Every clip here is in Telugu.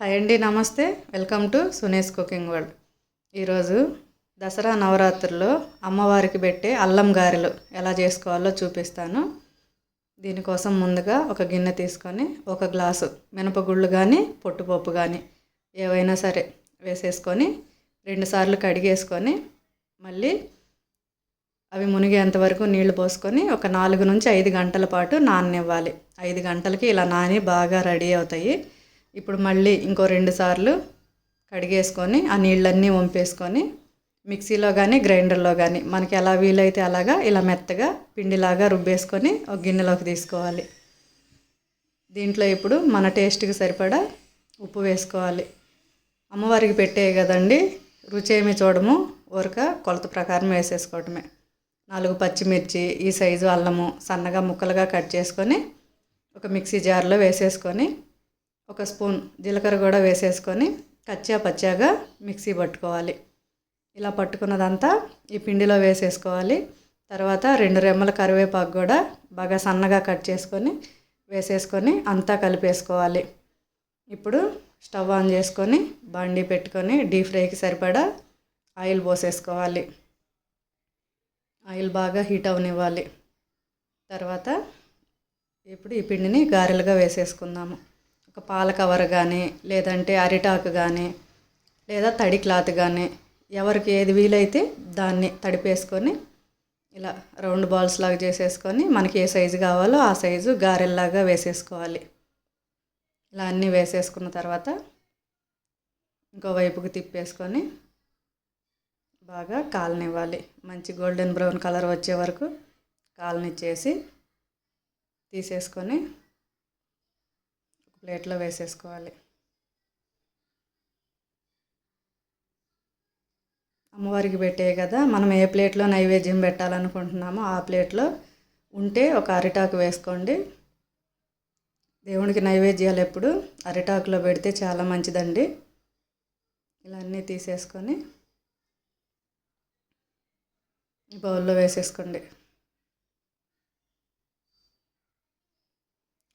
హాయ్ అండి నమస్తే. Welcome to Sunesh cooking world. ఈరోజు దసరా నవరాత్రుల్లో అమ్మవారికి పెట్టే అల్లం గారెలు ఎలా చేసుకోవాలో చూపిస్తాను. దీనికోసం ముందుగా ఒక గిన్నె తీసుకొని ఒక గ్లాసు మినపగుళ్ళు కానీ పొట్టుపప్పు కానీ ఏవైనా సరే వేసేసుకొని రెండుసార్లు కడిగేసుకొని మళ్ళీ అవి మునిగేంత వరకు నీళ్ళు పోసుకొని ఒక నాలుగు నుంచి ఐదు గంటల పాటు నాననివ్వాలి. ఐదు గంటలకి ఇలా నాని బాగా రెడీ అవుతాయి. ఇప్పుడు మళ్ళీ ఇంకో రెండు సార్లు కడిగేసుకొని ఆ నీళ్ళన్నీ వంపేసుకొని మిక్సీలో కానీ గ్రైండర్లో కానీ మనకి ఎలా వీలైతే అలాగా ఇలా మెత్తగా పిండిలాగా రుబ్బేసుకొని ఒక గిన్నెలోకి తీసుకోవాలి. దీంట్లో ఇప్పుడు మన టేస్ట్కి సరిపడా ఉప్పు వేసుకోవాలి. అమ్మవారికి పెట్టే కదండి రుచి ఏమి చూడము ఊరక కొలత ప్రకారం వేసేసుకోవటమే. నాలుగు పచ్చిమిర్చి ఈ సైజు అల్లము సన్నగా ముక్కలుగా కట్ చేసుకొని ఒక మిక్సీ జార్లో వేసేసుకొని ఒక స్పూన్ జీలకర్ర కూడా వేసేసుకొని కచ్చా పచ్చాగా మిక్సీ పట్టుకోవాలి. ఇలా పట్టుకున్నదంతా ఈ పిండిలో వేసేసుకోవాలి. తర్వాత రెండు రెమ్మల కరివేపాకు కూడా బాగా సన్నగా కట్ చేసుకొని వేసేసుకొని అంతా కలిపేసుకోవాలి. ఇప్పుడు స్టవ్ ఆన్ చేసుకొని బండి పెట్టుకొని డీప్ ఫ్రైకి సరిపడా ఆయిల్ పోసేసుకోవాలి. ఆయిల్ బాగా హీట్ అవనివ్వాలి. తర్వాత ఇప్పుడు ఈ పిండిని గారెలుగా వేసేసుకుందాము. ఒక పాల కవర్ కానీ లేదంటే అరిటాకు కానీ లేదా తడి క్లాత్ కానీ ఎవరికి ఏది వీలైతే దాన్ని తడిపేసుకొని ఇలా రౌండ్ బాల్స్ లాగా చేసేసుకొని మనకి ఏ సైజు కావాలో ఆ సైజు గారెల్లాగా వేసేసుకోవాలి. ఇలా అన్నీ వేసేసుకున్న తర్వాత ఇంకో వైపుకి తిప్పేసుకొని బాగా కాలనివ్వాలి. మంచి గోల్డెన్ బ్రౌన్ కలర్ వచ్చే వరకు కాలనిచ్చేసి తీసేసుకొని ప్లేట్లో వేసేసుకోవాలి. అమ్మవారికి పెట్టే కదా మనం ఏ ప్లేట్లో నైవేద్యం పెట్టాలనుకుంటున్నామో ఆ ప్లేట్లో ఉంటే ఒక అరిటాకు వేసుకోండి. దేవునికి నైవేద్యాలు ఎప్పుడు అరిటాకులో పెడితే చాలా మంచిదండి. ఇలా అన్నీ తీసేసుకొని బౌల్లో వేసేసుకోండి.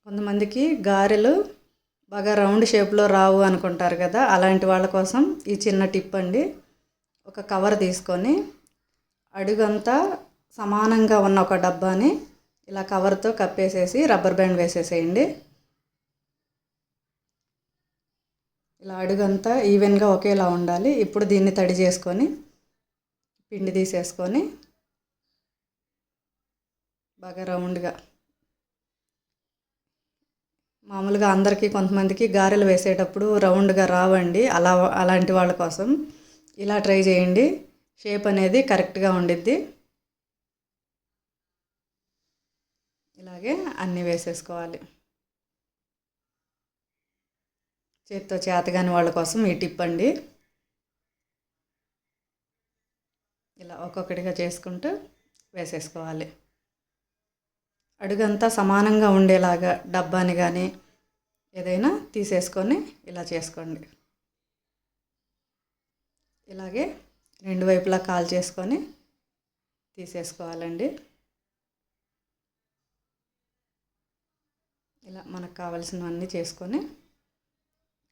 కొంతమందికి గారెలు బాగా రౌండ్ షేప్లో రావు అనుకుంటారు కదా అలాంటి వాళ్ళ కోసం ఈ చిన్న టిప్ అండి. ఒక కవర్ తీసుకొని అడుగంతా సమానంగా ఉన్న ఒక డబ్బాని ఇలా కవర్తో కప్పేసేసి రబ్బర్ బ్యాండ్ వేసేసేయండి. ఇలా అడుగంతా ఈవెన్గా ఒకేలా ఉండాలి. ఇప్పుడు దీన్ని తడి చేసుకొని పిండి తీసేసుకొని బాగా రౌండ్గా మామూలుగా అందరికీ కొంతమందికి గారెలు వేసేటప్పుడు రౌండ్గా రావండి. అలా అలాంటి వాళ్ళ కోసం. ఇలా ట్రై చేయండి. షేప్ అనేది కరెక్ట్గా ఉండిద్ది. ఇలాగే అన్నీ వేసేసుకోవాలి. చేత్తో చేతగాని వాళ్ళ కోసం ఈ టిప్ అండి. ఇలా ఒక్కొక్కటిగా చేసుకుంటూ వేసేసుకోవాలి. అడుగంతా సమానంగా ఉండేలాగా డబ్బాని కానీ ఏదైనా తీసేసుకొని ఇలా చేసుకోండి. ఇలాగే రెండు వైపులా కాల్ చేసుకొని తీసేసుకోవాలండి. ఇలా మనకు కావలసినవన్నీ చేసుకొని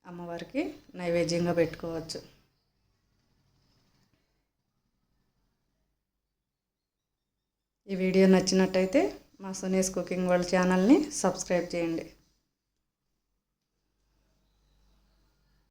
అమ్మవారికి నైవేద్యంగా పెట్టుకోవచ్చు. ఈ వీడియో నచ్చినట్టయితే మా సునీస్ కుకింగ్ వరల్డ్ ఛానల్ని సబ్స్క్రైబ్ చేయండి.